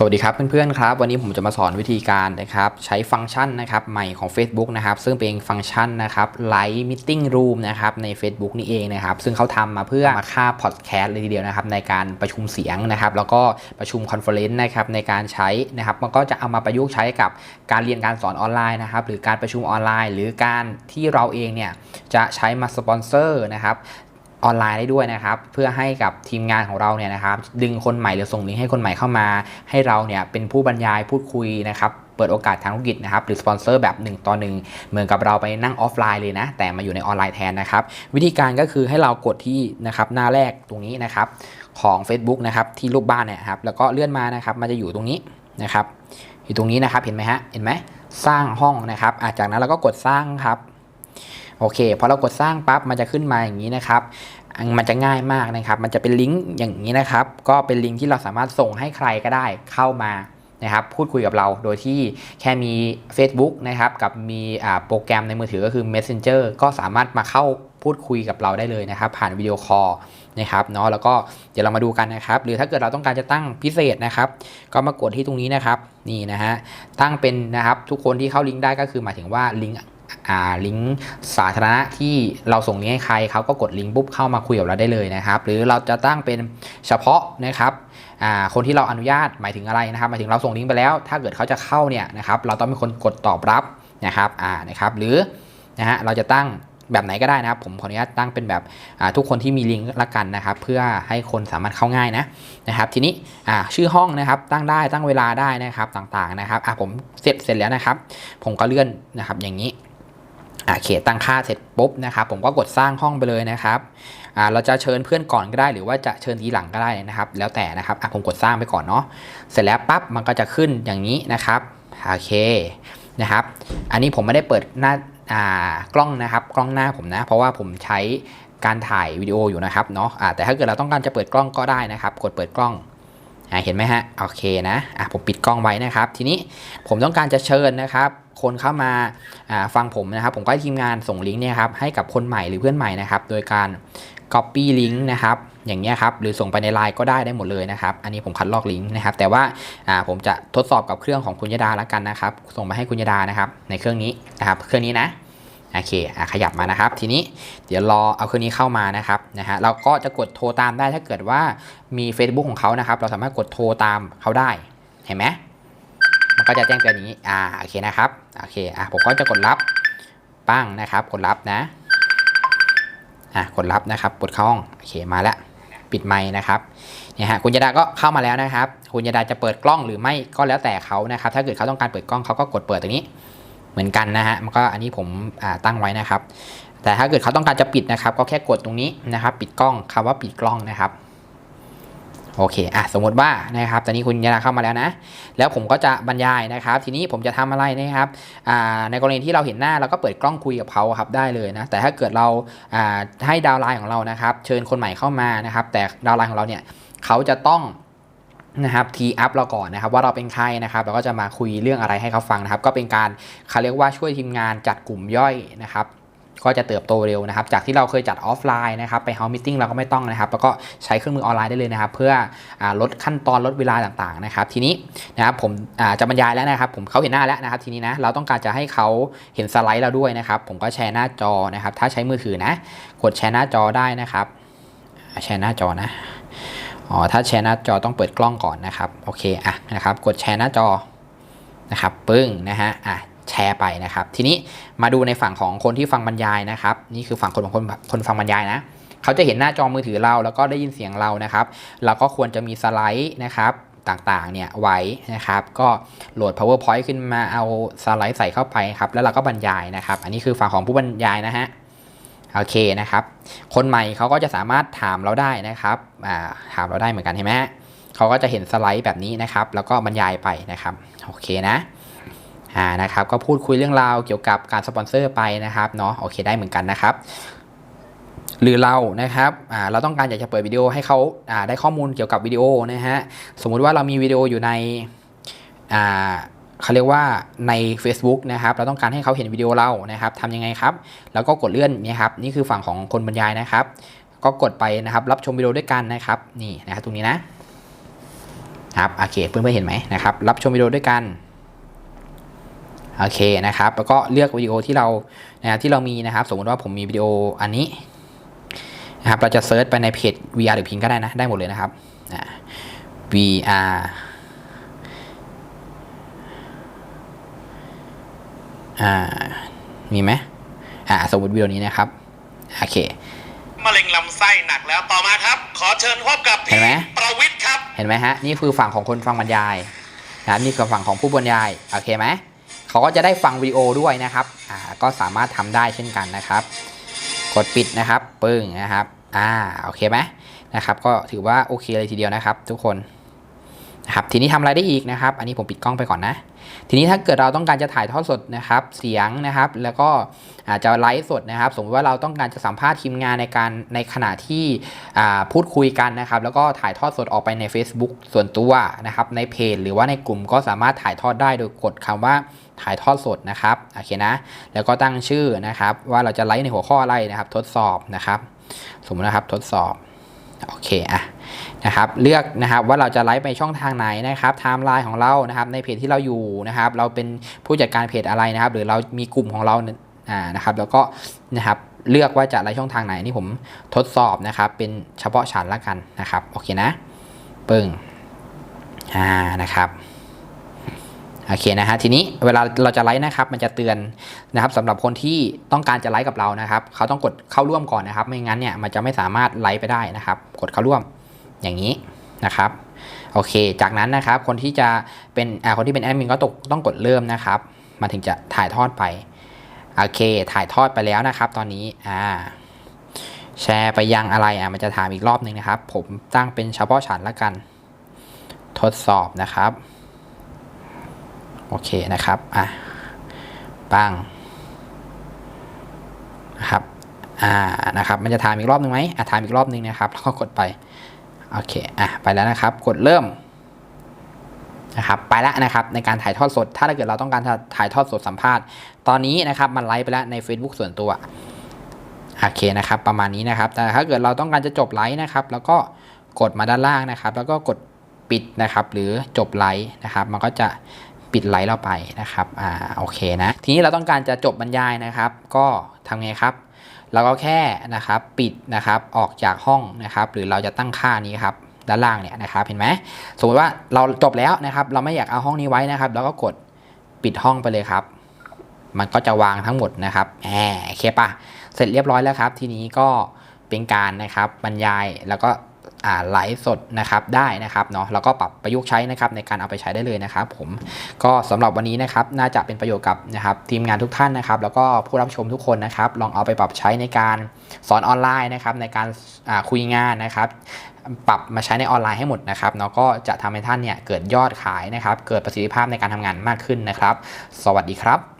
สวัสดีครับเพื่อนๆครับวันนี้ผมจะมาสอนวิธีการนะครับใช้ฟังก์ชันนะครับใหม่ของ Facebook นะครับซึ่งเป็นฟังก์ชันนะครับ Live Meeting Room นะครับใน Facebook นี่เองนะครับซึ่งเขาทำมาเพื่อมาค่าพอดแคสต์เลยทีเดียวนะครับในการประชุมเสียงนะครับแล้วก็ประชุมคอนเฟอเรนซ์นะครับในการใช้นะครับมันก็จะเอามาประยุกต์ใช้กับการเรียนการสอนออนไลน์นะครับหรือการประชุมออนไลน์ หรือการที่เราเองเนี่ยจะใช้มาสปอนเซอร์นะครับ ออนไลน์ได้ด้วยนะครับ เพื่อให้กับทีมงานของเราเนี่ยนะครับ ดึงคนใหม่หรือส่งลิงก์ให้คนใหม่เข้ามา ให้เราเนี่ยเป็นผู้บรรยายพูดคุยนะครับเปิดโอกาสทางธุรกิจนะครับหรือสปอนเซอร์แบบ 1 ต่อ 1 เหมือนกับเราไปนั่งออฟไลน์เลยนะ แต่มาอยู่ในออนไลน์แทนนะครับ วิธีการก็คือให้เรากดที่นะครับหน้าแรกตรงนี้นะครับของ Facebook นะครับที่รูปบ้านเนี่ยครับแล้วก็เลื่อนมานะครับมันจะอยู่ตรงนี้นะครับอยู่ตรงนี้นะครับเห็นไหมฮะเห็นไหมสร้างห้องนะครับจากนั้นเราก็กดสร้างครับ โอเคพอเรากดสร้างปั๊บมันจะขึ้นมาอย่างนี้นะครับมันจะง่ายมากนะครับ มันจะเป็นลิงก์อย่างนี้นะครับ ก็เป็นลิงก์ที่เราสามารถส่งให้ใครก็ได้เข้ามานะครับ พูดคุยกับเราโดยที่แค่มี Facebook นะครับ กับมีโปรแกรมในมือถือก็คือ Messenger ก็สามารถมาเข้าพูดคุยกับเราได้เลยนะครับ ผ่านวิดีโอคอลนะครับเนาะแล้วก็เดี๋ยวเรามาดูกันนะครับ หรือถ้าเกิดเราต้องการจะตั้งพิเศษนะครับ ก็มากดที่ตรงนี้นะครับ นี่นะฮะตั้งเป็นนะครับทุกคนที่เข้าลิงก์ได้ก็คือหมายถึงว่าลิงก์ ลิงก์สาธารณะที่เราส่งลิงก์ให้ใครเขาก็กดลิงก์ปุ๊บเข้ามาคุยกับเราได้เลยนะครับ หรือเราจะตั้งเป็นเฉพาะนะครับคนที่เราอนุญาตหมายถึงอะไรนะครับหมายถึงเราส่งลิงก์ไปแล้ว ถ้าเกิดเขาจะเข้าเนี่ยนะครับเราต้องเป็นคนกดตอบรับนะครับอ่านะครับหรือนะฮะเราจะตั้งแบบไหนก็ได้นะครับ ผมขออนุญาตตั้งเป็นแบบทุกคนที่มีลิงก์ละกันนะครับ เพื่อให้คนสามารถเข้าง่ายนะนะครับ ทีนี้ชื่อห้องนะครับตั้งได้ตั้งเวลาได้นะครับต่างๆนะครับผมเสร็จเสร็จแล้วนะครับ ผมก็เลื่อนนะครับอย่างนี้ เขตตั้งค่าเสร็จปุ๊บนะครับผมก็กดสร้างห้องไปเลยนะครับอ่าเราจะเชิญเพื่อนก่อนก็ได้หรือว่าจะเชิญทีหลังก็ได้นะครับ แล้วแต่นะครับอะผมกดสร้างไปก่อนเนาะเสร็จแล้วปั๊บมันก็จะขึ้นอย่างนี้นะครับโอเคนะครับ อันนี้ผมไม่ได้เปิดหน้าอ่ากล้องนะครับ กล้องหน้าผมนะ เพราะว่าผมใช้การถ่ายวิดีโออยู่นะครับเนาะอ่าแต่ถ้าเกิดเราต้องการจะเปิดกล้องก็ได้นะครับ กดเปิดกล้อง เห็นไหมฮะโอเคนะอะผมปิดกล้องไว้นะครับ ทีนี้ผมต้องการจะเชิญนะครับคนเข้ามาฟังผมนะครับ ผมก็ให้ทีมงานส่งลิงก์เนี่ยครับให้กับคนใหม่หรือเพื่อนใหม่นะครับ โดยการ Copy ลิงก์นะครับ อย่างเงี้ยครับ หรือส่งไปในไลน์ก็ได้ได้หมดเลยนะครับ อันนี้ผมคัดลอกลิงก์นะครับ แต่ว่าอ่าผมจะทดสอบกับเครื่องของคุณยดาแล้วกันนะครับ ส่งไปให้คุณยดานะครับ ในเครื่องนี้นะครับ เครื่องนี้นะ โอเคอะขยับมานะครับ ทีนี้เดี๋ยวรอเอาเครื่องนี้เข้ามานะครับนะฮะเราก็จะกดโทรตามได้ถ้าเกิดว่ามี Facebook ของเขานะครับ เราสามารถกดโทรตามเขาได้เห็นไหมมันก็จะแจ้งเตือนอย่างนี้อ่าโอเคนะครับโอเคอะผมก็จะกดรับปั้งนะครับ กดรับนะอะกดรับนะครับกดเข้าห้องโอเคมาแล้วปิดไมค์นะครับเนี่ยฮะคุณยดาก็เข้ามาแล้วนะครับ คุณยดาจะเปิดกล้องหรือไม่ก็แล้วแต่เขานะครับ ถ้าเกิดเขาต้องการเปิดกล้องเขาก็กดเปิดตรงนี้ เหมือนกันนะฮะมันก็อันนี้ผมตั้งไว้นะครับ แต่ถ้าเกิดเขาต้องการจะปิดนะครับ ก็แค่กดตรงนี้นะครับ ปิดกล้องคำว่าปิดกล้องนะครับโอเคอะสมมติว่านะครับ ตอนนี้คุณยาดาเข้ามาแล้วนะ แล้วผมก็จะบรรยายนะครับ ทีนี้ผมจะทำอะไรนะครับอ่าในกรณีที่เราเห็นหน้าเราก็เปิดกล้องคุยกับเขาครับได้เลยนะ แต่ถ้าเกิดเราอ่าให้ดาวไลน์ของเรานะครับ เชิญคนใหม่เข้ามานะครับ แต่ดาวไลน์ของเราเนี่ยเขาจะต้อง นะครับทีอัพเราก่อนนะครับว่าเราเป็นใครนะครับเราก็จะมาคุยเรื่องอะไรให้เขาฟังนะครับ ก็เป็นการเขาเรียกว่าช่วยทีมงานจัดกลุ่มย่อยนะครับก็จะเติบโตเร็วนะครับ จากที่เราเคยจัดออฟไลน์นะครับไปเฮาส์มิทเราก็ไม่ต้องนะครับ แล้วก็ใช้เครื่องมือออนไลน์ได้เลยนะครับ เพื่ออลดขั้นตอนลดเวลาต่างๆนะครับ ทีนี้นะครับผมจะบรรยายแล้วนะครับ ผมเขาเห็นหน้าแล้วนะครับ ทีนี้นะเราต้องการจะให้เขาเห็นสไลด์เราด้วยนะครับ ผมก็แชร์หน้าจอนะครับ ถ้าใช้มือถือนะ กดแชร์หน้าจอได้นะครับแชร์หน้าจอนะ อ๋อถ้าแชร์หน้าจอต้องเปิดกล้องก่อนนะครับโอเคอะนะครับกดแชร์หน้าจอนะครับปึ้งนะฮะอะแชร์ไปนะครับ ทีนี้มาดูในฝั่งของคนที่ฟังบรรยายนะครับ นี่คือฝั่งคนของคนคนฟังบรรยายนะเขาจะเห็นหน้าจอมือถือเราแล้วก็ได้ยินเสียงเรานะครับ เราก็ควรจะมีสไลด์นะครับต่างๆเนี่ยไว้นะครับ ก็โหลด powerpoint ขึ้นมาเอาสไลด์ใส่เข้าไปครับ แล้วเราก็บรรยายนะครับ อันนี้คือฝั่งของผู้บรรยายนะฮะ โอเคนะครับ คนใหม่เขาก็จะสามารถถามเราได้นะครับาถามเราได้เหมือนกันเห็นไหมเขาก็จะเห็นสไลด์แบบนี้นะครับ แล้วก็บรรยายไปนะครับ โอเคนะอ่านะครับ ก็พูดคุยเรื่องราวเกี่ยวกับการสปอนเซอร์ไปนะครับเนาะโอเคได้เหมือนกันนะครับ หรือเรานะครับอ่าเราต้องการอยากจะเปิดวิดีโอให้เขาอ่าได้ข้อมูลเกี่ยวกับวิดีโอนะฮะสมมุติว่าเรามีวิดีโออยู่ในอ่า เขาเรียกว่าใน Facebook นะครับ เราต้องการให้เขาเห็นวิดีโอเรานะครับทำยังไงครับ แล้วก็กดเลื่อนนี่ครับ นี่คือฝั่งของคนบรรยายนะครับ ก็กดไปนะครับ รับชมวิดีโอด้วยกันนะครับ นี่นะครับตรงนี้นะครับโอเคเพื่อนๆเห็นไหมนะครับ รับชมวิดีโอด้วยกันโอเคนะครับ แล้วก็เลือกวิดีโอที่เรานะรที่เรามีนะครับ สมมติว่าผมมีวิดีโออันนี้นะครับ เราจะเซิร์ชไปในเพจ VR หรือพิงก็ได้นะ ได้หมดเลยนะครับ VR อ่า มีไหมอ่า สมมติวิดีโอนี้นะครับ โอเค มะเร็งลำไส้หนักแล้วต่อมาครับ ขอเชิญพบกับเห็นพี่ไหมประวิทย์ครับ เห็นไหมฮะ นี่คือฝั่งของคนฟังบรรยายนะครับนี่คือฝั่งของผู้บรรยาย โอเคไหม เขาก็จะได้ฟังวิดีโอด้วยนะครับ อ่า ก็สามารถทำได้เช่นกันนะครับ กดปิดนะครับ ปึ้งนะครับ อ่า โอเคไหมนะครับ ก็ถือว่าโอเคเลยทีเดียวนะครับ ทุกคนนะ ครับทีนี้ทำอะไรได้อีกนะครับ อันนี้ผมปิดกล้องไปก่อนนะ ทีนี้ถ้าเกิดเราต้องการจะถ่ายทอดสดนะครับ เสียงนะครับ แล้วก็อาจจะไลฟ์สดนะครับ สมมติว่าเราต้องการจะสัมภาษณ์ทีมงานในการในขณะที่พูดคุยกันนะครับ แล้วก็ถ่ายทอดสดออกไปใน Facebook ส่วนตัวนะครับ ในเพจ หรือว่าในกลุ่มก็สามารถถ่ายทอดได้โดยกดคำว่าถ่ายทอดสดนะครับโอเคนะ แล้วก็ตั้งชื่อนะครับ ว่าเราจะไลฟ์ในหัวข้ออะไรนะครับ ทดสอบนะครับ สมมตินะครับทดสอบ โอเคอะนะครับเลือกนะครับว่าเราจะไลฟ์ไปช่องทางไหนนะครับไทม์ไลน์ของเรานะครับในเพจที่เราอยู่นะครับเราเป็นผู้จัดการเพจอะไรนะครับ หรือเรามีกลุ่มของเราอ่านะครับแล้วก็นะครับเลือกว่าจะไลฟ์ช่องทางไหนนี่ผมทดสอบนะครับเป็นเฉพาะฉันละกันนะครับโอเคนะ ปึ้งอ่านะครับ โอเคนะฮะทีนี้เวลาเราจะไลฟ์นะครับ มันจะเตือนนะครับสำหรับคนที่ต้องการจะไลฟ์กับเรานะครับ เขาต้องกดเข้าร่วมก่อนนะครับ ไม่งั้นเนี่ยมันจะไม่สามารถไลฟ์ไปได้นะครับ กดเข้าร่วมอย่างนี้นะครับโอเค จากนั้นนะครับคนที่จะเป็นอ่าคนที่เป็นแอดมินก็ตกต้องกดเริ่มนะครับมันถึงจะถ่ายทอดไปโอเค ถ่ายทอดไปแล้วนะครับ ตอนนี้อ่าแชร์ไปยังอะไรอะมันจะถามอีกรอบหนึ่งนะครับ ผมตั้งเป็นเฉพาะฉันละกัน ทดสอบนะครับ โอเคนะครับอะปังนะครับอ่านะครับมันจะถามอีกรอบหนึ่งไหมอะถามอีกรอบหนึ่งนะครับแล้วก็กดไปโอเคอะไปแล้วนะครับ กดเริ่มนะครับไปแล้วนะครับในการถ่ายทอดสด ถ้าเกิดเราต้องการถ่ายทอดสดสัมภาษณ์ ตอนนี้นะครับมันไลฟ์ไปแล้วใน Facebook ส่วนตัวโอเคนะครับประมาณนี้นะครับ แต่ถ้าเกิดเราต้องการจะจบไลฟ์นะครับ แล้วก็กดมาด้านล่างนะครับ แล้วก็กดปิดนะครับ หรือจบไลฟ์นะครับ มันก็จะ ปิดไลฟ์เราไปนะครับอ่าโอเคนะทีนี้เราต้องการจะจบบรรยายนะครับ ก็ทำไงครับ เราก็แค่นะครับปิดนะครับออกจากห้องนะครับ หรือเราจะตั้งค่านี้ครับด้านล่างเนี่ยนะครับเห็นไหมสมมติว่าเราจบแล้วนะครับ เราไม่อยากเอาห้องนี้ไว้นะครับ เราก็กดปิดห้องไปเลยครับ มันก็จะวางทั้งหมดนะครับแหมโอเคปะเสร็จเรียบร้อยแล้วครับ ทีนี้ก็เป็นการนะครับบรรยายแล้วก็ ไลฟ์สดนะครับได้นะครับเนาะแล้วก็ปรับประยุกต์ใช้นะครับในการเอาไปใช้ได้เลยนะครับผมก็สำหรับวันนี้นะครับน่าจะเป็นประโยชน์กับนะครับทีมงานทุกท่านนะครับแล้วก็ผู้รับชมทุกคนนะครับลองเอาไปปรับใช้ในการสอนออนไลน์นะครับในการอ่าคุยงานนะครับปรับมาใช้ในออนไลน์ให้หมดนะครับเนาะก็จะทำให้ท่านเนี่ยเกิดยอดขายนะครับเกิดประสิทธิภาพในการทำงานมากขึ้นนะครับ สวัสดีครับ